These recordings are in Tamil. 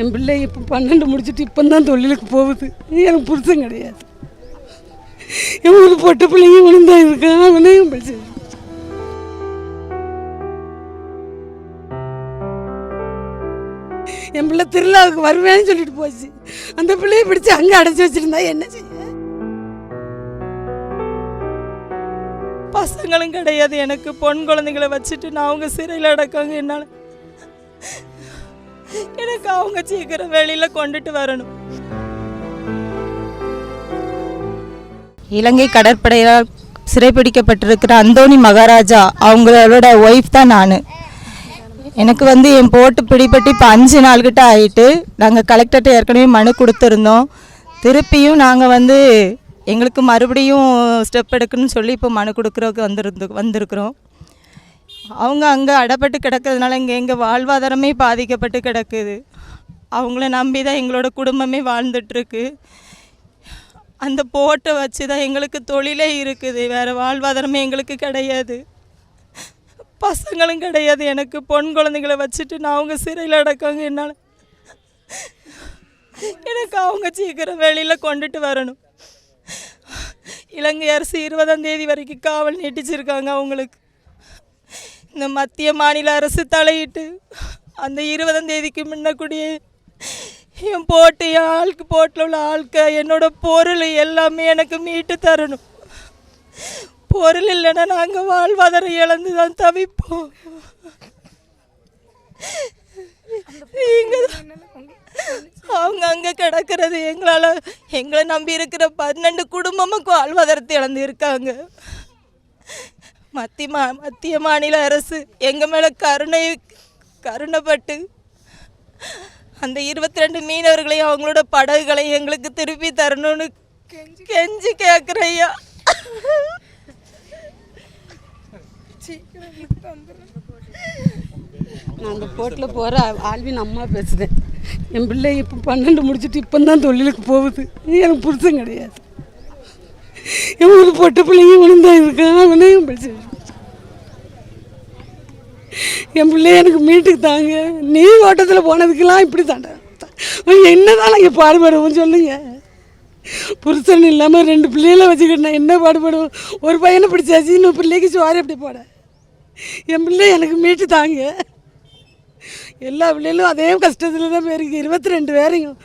என் பிள்ளை இப்போ பன்னெண்டு முடிச்சுட்டு இப்போ தான் தொழிலுக்கு போகுது. எனக்கு புருஷன் கிடையாது. என் ஒரு பொட்டு பிள்ளைங்க விழுந்தா இருக்கான். அவனையும் படிச்சு என் பிள்ளை திருவிழாவுக்கு வருவேன்னு சொல்லிட்டு போச்சு. அந்த பிள்ளையை பிடிச்சு அங்கே அடைச்சி வச்சிருந்தா என்ன செய்ய? பசங்களும் கிடையாது. எனக்கு பொன் குழந்தைங்களை வச்சுட்டு நான் அவங்க சிறையில் அடக்காங்க என்னால் எனக்கு அவங்க சீக்கிரம் வெளியில் கொண்டுட்டு வரணும். இலங்கை கடற்படையால் சிறைப்பிடிக்கப்பட்டிருக்கிற அந்தோணி மகாராஜா அவங்களோட ஒய்ஃப் தான் நான். எனக்கு வந்து என் போட்டு பிடிபட்டு இப்போ அஞ்சு நாள் கிட்ட ஆயிட்டு நாங்கள் கலெக்டர்கிட்ட ஏற்கனவே மனு கொடுத்துருந்தோம். திருப்பியும் நாங்கள் வந்து எங்களுக்கு மறுபடியும் ஸ்டெப் எடுக்கணும்னு சொல்லி இப்போ மனு கொடுக்குறதுக்கு வந்திருந்து வந்திருக்கிறோம். அவங்க அங்கே அடப்பட்டு கிடக்கிறதுனால இங்கே எங்கள் வாழ்வாதாரமே பாதிக்கப்பட்டு கிடக்குது. அவங்கள நம்பி தான் எங்களோட குடும்பமே வாழ்ந்துட்டுருக்கு. அந்த போட்டை வச்சு தான் எங்களுக்கு தொழிலே இருக்குது. வேறு வாழ்வாதாரமே எங்களுக்கு கிடையாது. பசங்களும் கிடையாது. எனக்கு பொன் குழந்தைங்களை வச்சுட்டு நான் அவங்க சிறையில் அடக்காங்க என்னால் எனக்கு அவங்க சீக்கிரம் வெளியில் கொண்டுட்டு வரணும். இலங்கை அரசு இருபதாம் தேதி வரைக்கும் காவல் நீட்டிச்சிருக்காங்க அவங்களுக்கு. இந்த மத்திய மாநில அரசு தலையிட்டு அந்த இருபதாம் தேதிக்கு முன்னக்கூடிய என் போட்டு என் ஆளுக்கு போட்டில் உள்ள ஆளுக்க என்னோட பொருள் எல்லாமே எனக்கு மீட்டு தரணும். பொருள் இல்லைன்னா நாங்கள் வாழ்வாதாரம் இழந்து தான் தவிப்போம் அவங்க அங்கே கிடக்கிறது எங்களால் எங்களை நம்பி இருக்கிற பன்னெண்டு குடும்பமும் வாழ்வாதாரத்தை இழந்து இருக்காங்க. மத்திய மா மத்திய மாநில அரசு எங்கள் மேலே கருணை கருணைப்பட்டு அந்த இருபத்தி ரெண்டு மீனவர்களையும் அவங்களோட படகுகளையும் எங்களுக்கு திருப்பி தரணும்னு கெஞ்சி கேட்குறையா நான் அந்த போட்டில் போகிற ஆல்வின் அம்மா பேசுகிறேன் என் பிள்ளை இப்போ பன்னெண்டு முடிச்சுட்டு இப்போ தான் தொழிலுக்கு போகுது. எனக்கு புருஷன் கிடையாது. என் ஒரு பொட்டு பிள்ளைங்க விழுந்தா இருக்கான் அவனையும் பிடிச்சி என் பிள்ளைய எனக்கு மீட்டுக்கு தாங்க. நீ ஓட்டத்தில் போனதுக்கெல்லாம் இப்படி தாண்டா. என்னதான் நாங்கள் பாடுபடுவோம் சொல்லுங்க. புருஷன் இல்லாமல் ரெண்டு பிள்ளைகளை வச்சுக்கிட்டு நான் என்ன பாடுபடுவோம்? ஒரு பையனை பிடிச்சாச்சு இன்னும் பிள்ளைக்கு சுவாரி எப்படி போட? என் பிள்ளை எனக்கு மீட்டு தாங்க. எல்லா பிள்ளைகளும் அதே கஷ்டத்தில் தான் போயிருக்கு. இருபத்தி ரெண்டு பேரையும்.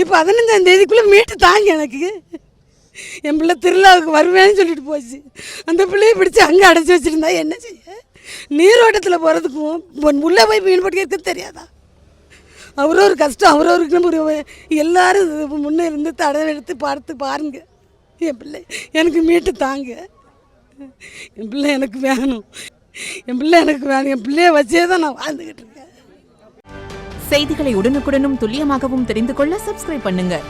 இப்போ பதினஞ்சாம் தேதிக்குள்ளே மீட்டு தாங்க எனக்கு. என் பிள்ளை திருவிழாவுக்கு வருவேன்னு சொல்லிட்டு போச்சு. அந்த பிள்ளையை பிடிச்சி அங்கே அடைச்சி வச்சுருந்தா என்ன செய்ய? நீரோட்டத்தில் போகிறதுக்கும் உள்ளே போய் மீன் பிடிக்கிறதுக்கு தெரியாதா? அவரோ ஒரு கஷ்டம் அவரோ ஒரு எல்லாரும் முன்னே இருந்து தடவை எடுத்து பார்த்து பாருங்க. என் பிள்ளை எனக்கு மீட்டு தாங்க. என் பிள்ளை எனக்கு வேணும். என் பிள்ளை எனக்கு வேணும். என் பிள்ளைய வச்சே தான் நான் வாழ்ந்துக்கிட்டு இருக்கேன். செய்திகளை உடனுக்குடனும் துல்லியமாகவும் தெரிந்து கொள்ள சப்ஸ்கிரைப் பண்ணுங்கள்